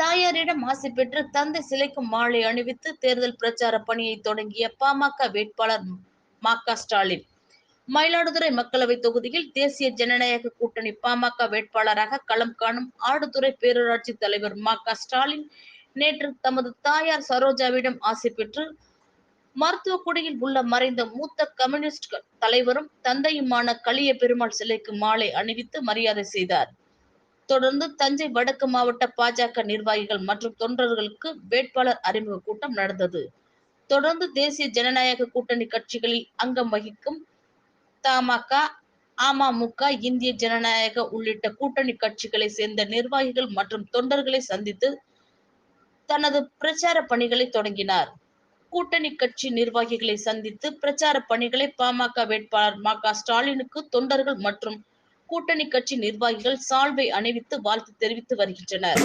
தாயாரிடம் ஆசை பெற்று தந்தை சிலைக்கு மாலை அணிவித்து தேர்தல் பிரச்சார பணியை தொடங்கிய பாமக வேட்பாளர் மாக்கா ஸ்டாலின். மயிலாடுதுறை மக்களவை தொகுதியில் தேசிய ஜனநாயக கூட்டணி பாமக வேட்பாளராக களம் காணும் ஆடுதுறை பேரூராட்சி தலைவர் மாக்கா ஸ்டாலின் நேற்று தமது தாயார் சரோஜாவிடம் ஆசை பெற்று மருத்துவக்குடியில் உள்ள மறைந்த மூத்த கம்யூனிஸ்ட் தலைவரும் தந்தையுமான களிய பெருமாள் சிலைக்கு மாலை அணிவித்து மரியாதை செய்தார். தொடர்ந்து தஞ்சை வடக்கு மாவட்ட பாஜக நிர்வாகிகள் மற்றும் தொண்டர்களுக்கு வேட்பாளர் அறிமுக கூட்டம் நடந்தது. தொடர்ந்து தேசிய ஜனநாயக கூட்டணி கட்சிகளில் அங்கம் வகிக்கும் தமாக அமமுக இந்திய ஜனநாயக உள்ளிட்ட கூட்டணி கட்சிகளை சேர்ந்த நிர்வாகிகள் மற்றும் தொண்டர்களை சந்தித்து தனது பிரச்சார பணிகளை தொடங்கினார். கூட்டணி கட்சி நிர்வாகிகளை சந்தித்து பிரச்சார பணிகளை பாமக வேட்பாளர் ம க ஸ்டாலினுக்கு தொண்டர்கள் மற்றும் கூட்டணி கட்சி நிர்வாகிகள் சால்வை அணிவித்து வாழ்த்து தெரிவித்து வருகின்றனர்.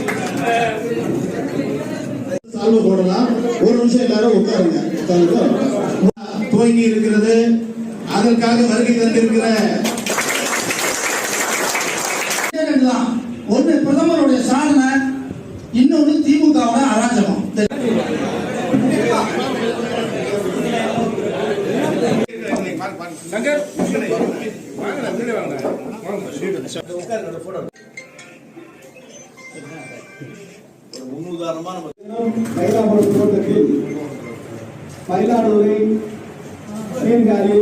இருக்கிறது. அதற்காக வருகை தந்திருக்கிற ஒன்று பிரதமருடைய சாதனை இன்னொன்று திமுகவோட அராஜகம். மயிலாடுதுறை சீர்காழி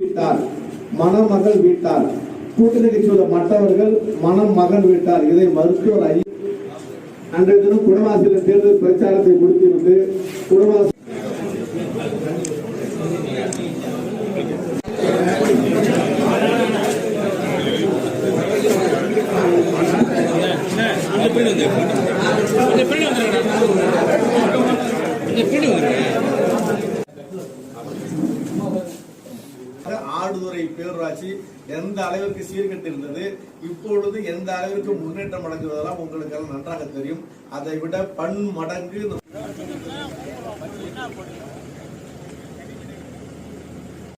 வீட்டார் மணமகள் வீட்டார். கூட்டணி கட்சியுள்ள மற்றவர்கள் மணம் மகன் வீட்டார். இதை மருத்துவர் ஐ அன்றைய தினம் குடவாசியில் தேர்தல் பிரச்சாரத்தை முடித்திருந்து குடவாசி ஆடுதுறை பேரூராட்சி எந்த அளவிற்கு சீர்கெட்டு இருந்தது இப்பொழுது எந்த அளவிற்கு முன்னேற்றம் அடைஞ்சுவதெல்லாம் உங்களுக்கு எல்லாம் நன்றாக தெரியும். அதை விட பன்மடங்கு